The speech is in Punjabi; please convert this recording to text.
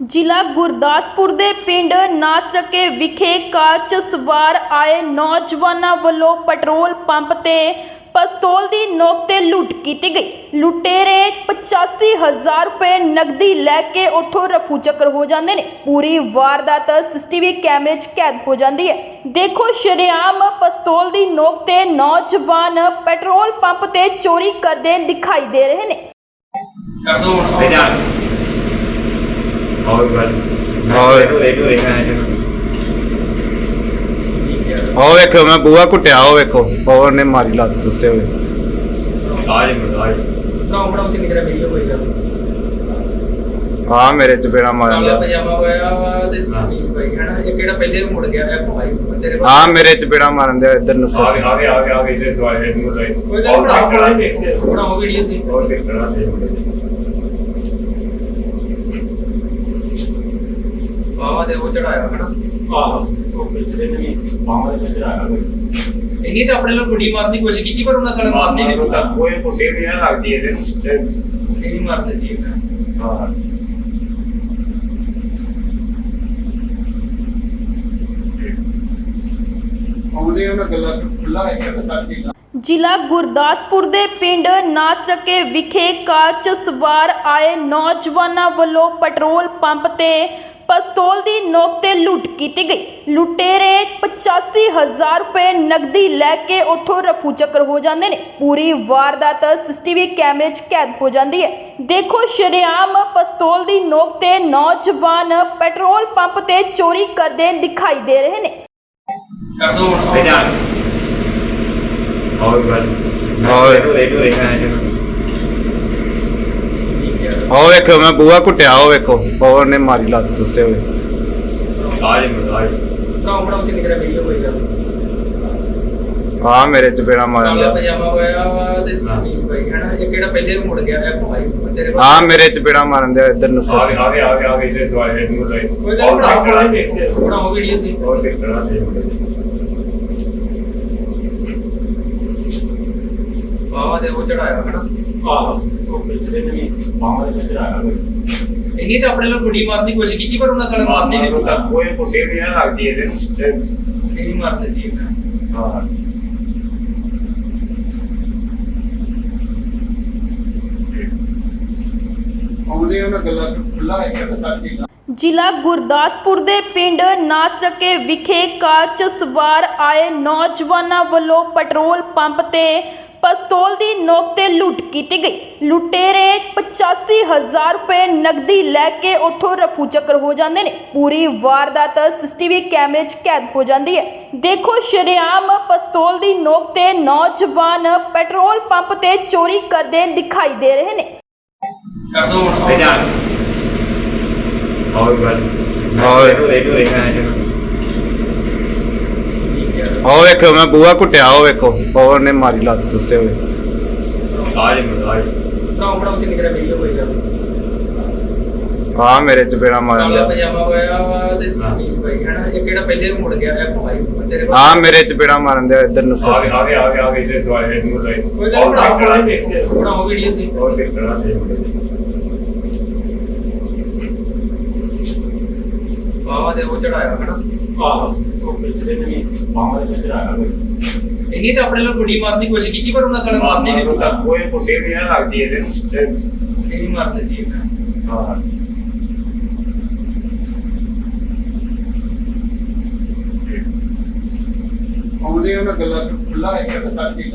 ਜ਼ਿਲ੍ਹਾ ਗੁਰਦਾਸਪੁਰ ਦੇ ਪਿੰਡ ਨਾਸਰਕੇ ਵਿਖੇ ਕਾਰ 'ਚ ਸਵਾਰ ਆਏ ਨੌਜਵਾਨਾਂ ਵੱਲੋਂ ਪੈਟਰੋਲ ਪੰਪ ਤੇ ਪਿਸਤੌਲ ਦੀ ਨੋਕ ਤੇ ਲੁੱਟ ਕੀਤੀ ਗਈ। ਲੁਟੇਰੇ 85000 ਰੁਪਏ ਨਕਦੀ ਲੈ ਕੇ ਉੱਥੋਂ ਰਫੂ ਚੱਕਰ ਹੋ ਜਾਂਦੇ ਨੇ। ਪੂਰੀ ਵਾਰਦਾਤ ਸੀਸੀਟੀਵੀ ਕੈਮਰੇ 'ਚ ਕੈਦ ਹੋ ਜਾਂਦੀ ਹੈ। ਦੇਖੋ ਸ਼ਰੇਆਮ ਪਸਤੌਲ ਦੀ ਨੋਕ ਤੇ ਨੌਜਵਾਨ ਪੈਟਰੋਲ ਪੰਪ ਤੇ ਚੋਰੀ ਕਰਦੇ ਦਿਖਾਈ ਦੇ ਰਹੇ ਨੇ। ਕਰ ਦੋ ਹੁਣ ਤੇ ਜਾ ਹੋਰ ਗੱਲ ਹੋਰ। ਹੋਰ ਰੇਟੂ ਰੇਖਾ ਹੈ ਉਹ ਵੇਖੋ ਮੈਂ ਬੂਆ ਕੁੱਟਿਆ ਉਹ ਵੇਖੋ ਪਵਨ ਨੇ ਮਾਰੀ ਲੱਤ ਦੱਸੇ ਹੋਏ ਆਜ ਮਜ਼ਾਜ ਨਾ ਬੜਾ ਉੱਤੇ ਨਿਕਲਿਆ ਵੀਡੀਓ ਗੱਲ ਆ ਮੇਰੇ ਚਪੇੜਾ ਮਾਰਨ ਕਾਲਾ ਦਿਆ ਪਜਾਮਾ ਹੋਇਆ ਵਾ ਤੇ ਸਾਮੀ ਭਾਈ ਹਨਾ ਇਹ ਕਿਹੜਾ ਪਹਿਲੇ ਨੂੰ ਮੁੜ ਗਿਆ ਇਹ ਭਾਈ ਤੇਰੇ ਆ ਮੇਰੇ ਚਪੇੜਾ ਮਾਰਨ ਦਿਆ ਇੱਧਰ ਨੂੰ ਆਗੇ ਆਗੇ ਆਗੇ ਆਗੇ ਇਧਰ ਦੁਆਲੇ ਨੂੰ ਲੈ ਕੋਈ ਗੱਲ ਬਣਾ ਬਣਾਓ ਵੀਡੀਓ ਦੀ ਹੋਰ ਕਿਸ ਤਰ੍ਹਾਂ ਦੇ ਬਾਵਾ ਦੇ ਉਹ ਚੜਾਇਆ ਹਨਾ ਆਹ ਉਹ ਪਿਛਲੇ ਨੇ ਬਾਹਾਂ ਦੇ ਵਿੱਚ ਆਇਆ ਇੰਨੀ ਤਾਂ ਆਪਣੇ ਲੋਕ ਗੁੱਡੀ ਮਾਰਨ ਦੀ ਕੋਸ਼ਿਸ਼ ਕੀਤੀ ਪਰ ਉਹਨਾਂ ਸਾਲੇ ਮਾਰਦੇ ਨਹੀਂ ਪਤਾ ਕੋਈ ਪੁੱਟੇ ਵੀ ਨਾ ਲੱਗਦੀ ਇਹਦੇ ਨੂੰ ਨਹੀਂ ਮਾਰਦੇ ਜੀ ਹਾਂ। ਆਉਂਦੇ ਉਹਨਾਂ ਗੱਲਾਂ ਖੁੱਲਾ ਇੱਕ ਕਰਕੇ ਜ਼ਿਲ੍ਹਾ ਗੁਰਦਾਸਪੁਰ ਦੇ ਪਿੰਡ ਨਾਸਰਕੇ ਵਿਖੇ ਕਾਰ 'ਚ ਸਵਾਰ ਆਏ ਨੌਜਵਾਨਾਂ ਵੱਲੋਂ ਪੈਟਰੋਲ ਪੰਪ ਤੇ ਪਿਸਤੌਲ ਦੀ ਨੋਕ ਤੇ ਲੁੱਟ ਕੀਤੀ ਗਈ। ਲੁਟੇਰੇ 85000 ਰੁਪਏ ਨਗਦੀ ਲੈ ਕੇ ਉੱਥੋਂ ਰਫੂ ਚੱਕਰ ਹੋ ਜਾਂਦੇ ਨੇ। ਪੂਰੀ ਵਾਰਦਾਤ ਸੀਸੀਟੀਵੀ ਕੈਮਰੇ 'ਚ ਕੈਦ ਹੋ ਜਾਂਦੀ ਹੈ। ਦੇਖੋ ਸ਼ਰੇਆਮ ਪਿਸਤੌਲ ਦੀ ਨੋਕ ਤੇ ਨੌਜਵਾਨ ਪੈਟਰੋਲ ਪੰਪ ਤੇ ਚੋਰੀ ਕਰਦੇ ਦਿਖਾਈ ਦੇ ਰਹੇ ਨੇ। ਦੋ ਤੇ ਉਹ ਵੇਖੋ ਮੈਂ ਬੂਆ ਕੁੱਟਿਆ ਉਹ ਵੇਖੋ। ਪਵਨ ਨੇ ਮਾਰੀ ਲੱਤ ਦੱਸੇ ਹੋਏ। ਆਜ ਮਜ਼ਾਜ ਨਾ ਬੜਾ ਕੋਈ ਗੱਲ ਆ ਮੇਰੇ ਮਾਰਨ ਤੇ ਭਾਈ ਹਨਾ ਇਹ ਕਿਹੜਾ ਪਹਿਲੇ ਨੂੰ ਮੁੜ ਗਿਆ ਆ ਮੇਰੇ ਚਪੇੜਾ ਮਾਰਨ ਦਿਆ ਇੱਧਰ ਇਧਰ ਦੁਆਲੇ ਨੂੰ ਲੈ। ਬਣਾਓ ਬਣਾਓ ਵੀਡੀਓ ਦੀ ਹੋਰ ਕਿਸ ਤਰ੍ਹਾਂ ਬਾਵਾ ਦੇ ਉਹ ਚੜਾਇਆ ਹਨਾ ਆਹ ਉਹ ਪਿਛਲੇ ਨੇ ਇੰਨੀ ਤਾਂ ਆਪਣੇ ਲੋਕ ਗੁੱਡੀ ਮਾਰਨ ਦੀ ਕੋਸ਼ਿਸ਼ ਕੀਤੀ ਪਰ ਉਹਨਾਂ ਸਾਲੇ ਮਾਰਦੇ ਨਹੀਂ ਪਤਾ ਕੋਈ ਪੁੱਟੇ ਵੀ ਨਾ ਲੱਗਦੀ ਇਹਦੇ ਨੂੰ ਨਹੀਂ ਮਾਰਦੇ ਜੀ ਹਾਂ। ਆਉਂਦੇ ਉਹਨਾਂ ਗੱਲਾਂ ਖੁੱਲਾ ਇੱਕ ਕਰਕੇ ਜ਼ਿਲ੍ਹਾ ਗੁਰਦਾਸਪੁਰ ਦੇ ਪਿੰਡ ਨਾਸਰਕੇ ਵਿਖੇ ਕਾਰ 'ਚ ਸਵਾਰ ਆਏ ਨੌਜਵਾਨਾਂ ਵੱਲੋਂ ਪੈਟਰੋਲ ਪੰਪ ਤੇ ਪਿਸਤੌਲ ਦੀ ਨੋਕ ਤੇ ਲੁੱਟ ਕੀਤੀ ਗਈ। ਲੁਟੇਰੇ 85000 ਰੁਪਏ ਨਗਦੀ ਲੈ ਕੇ ਉੱਥੋਂ ਰਫੂ ਚੱਕਰ ਹੋ ਜਾਂਦੇ ਨੇ। ਪੂਰੀ ਵਾਰਦਾਤ ਸੀਸੀਟੀਵੀ ਕੈਮਰੇ 'ਚ ਕੈਦ ਹੋ ਜਾਂਦੀ ਹੈ। ਦੇਖੋ ਸ਼ਰੇਆਮ ਪਿਸਤੌਲ ਦੀ ਨੋਕ ਤੇ ਨੌਜਵਾਨ ਪੈਟਰੋਲ ਪੰਪ ਤੇ ਚੋਰੀ ਕਰਦੇ ਦਿਖਾਈ ਦੇ ਰਹੇ ਨੇ। ਕਰ ਦੋ ਹੁਣ। ਤੇ ਜਾ ਉਹ ਵੇਖੋ ਮੈਂ ਬੂਆ ਕੁੱਟਿਆ ਉਹ ਵੇਖੋ। ਪਵਨ ਨੇ ਮਾਰੀ ਲੱਤ ਦੱਸੇ ਹੋਏ। ਆਜ ਮਜ਼ਾਜ ਨਾ ਬੜਾ ਉੱਤੇ ਨਿਕਲਿਆ ਵੀਡੀਓ ਕੋਈ ਗੱਲ ਆ ਮੇਰੇ ਚਪੇੜਾ ਮਾਰਨ ਕਾਲਾ ਦਿਆ ਪਜਾਮਾ ਹੋਇਆ ਵਾ ਤੇ ਸਾਮੀ ਭਾਈ ਹਨਾ ਇਹ ਕਿਹੜਾ ਪਹਿਲੇ ਨੂੰ ਮੁੜ ਗਿਆ ਇਹ ਭਾਈ ਤੇਰੇ ਆ ਮੇਰੇ ਚਪੇੜਾ ਮਾਰਨ ਦਿਆ ਇੱਧਰ ਨੂੰ ਆਗੇ ਆਗੇ ਆਗੇ ਆਗੇ ਇਧਰ ਦੁਆਲੇ ਨੂੰ ਲੈ। ਕੋਈ ਬਣਾਓ ਬਣਾਓ ਵੀਡੀਓ ਦੀ। ਹੋਰ ਕਿਸ ਤਰ੍ਹਾਂ ਦੇ ਉਹ ਚੜਾਇਆ ਹਨਾ ਆਹ ਉਹ ਪਿਛਲੇ ਨੇ ਬਾਹਾਂ ਦੇ ਵਿੱਚ ਆਇਆ ਇੰਨੀ ਤਾਂ ਆਪਣੇ ਲੋਕ ਗੁੱਡੀ ਮਾਰਨ ਦੀ ਕੋਸ਼ਿਸ਼ ਕੀਤੀ ਪਰ ਉਹਨਾਂ ਸਾਲੇ ਮਾਰਦੇ ਨਹੀਂ ਪਤਾ ਕੋਈ ਪੁੱਟੇ ਵੀ ਨਾ ਲੱਗਦੀ ਇਹਦੇ ਨੂੰ। ਨਹੀਂ ਮਾਰਦੇ ਜੀ ਹਾਂ। ਆਉਂਦੇ ਉਹਨਾਂ ਗੱਲਾਂ ਤੋਂ ਖੁੱਲਾ ਇੱਕ ਕਰਕੇ